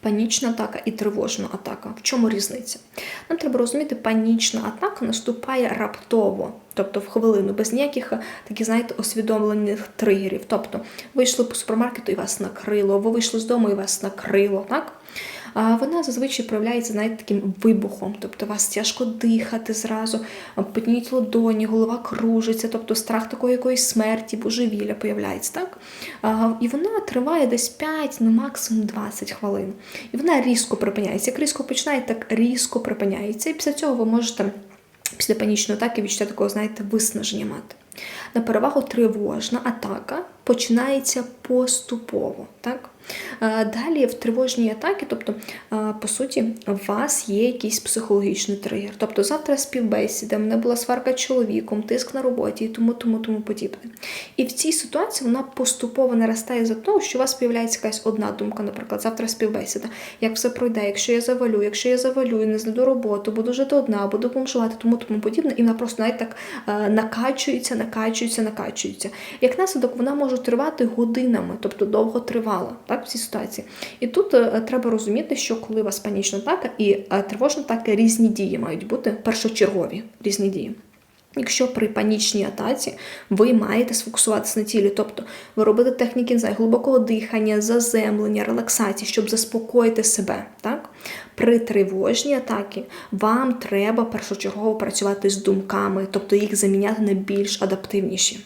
Панічна атака і тривожна атака. В чому різниця? Нам треба розуміти, панічна атака наступає раптово, тобто в хвилину, без ніяких таких, знаєте, усвідомлених тригерів. Тобто, вийшли по супермаркету і вас накрило, ви вийшли з дому і вас накрило, так? Вона зазвичай проявляється знаєте, таким вибухом, тобто вас тяжко дихати зразу, потніють ладоні, голова кружиться, тобто страх такої якоїсь смерті, божевілля появляється. так? І вона триває десь 5, ну максимум 20 хвилин. І вона різко припиняється. Як різко починає, так різко припиняється. І після цього ви можете після панічної атаки відчуття такого, знаєте, виснаження мати. На перевагу тривожна атака починається поступово. Так? Е, Далі в тривожній атакі, тобто, е, по суті, у вас є якийсь психологічний тригер. Тобто завтра співбесіда, в мене була сварка чоловіком, тиск на роботі і тому, тому, тому подібне. І в цій ситуації вона поступово наростає за того, що у вас з'являється якась одна думка, наприклад, завтра співбесіда. Як все пройде, якщо я завалю, якщо я завалю не знайду роботу, буду жити одна, буду бомжувати, тому тому подібне, і вона просто навіть так е, накачується, накачується, накачується. Як наслідок, вона може тривати годинами, тобто довго тривала так, в цій ситуації. І тут е, треба розуміти, що коли у вас панічна атака і е, тривожна атака, різні дії мають бути першочергові різні дії. Якщо при панічній атаці ви маєте сфокусуватися на тілі, тобто ви робите техніки знаю, глибокого дихання, заземлення, релаксації, щоб заспокоїти себе. Так? При тривожній атаці вам треба першочергово працювати з думками, тобто їх заміняти на більш адаптивніші.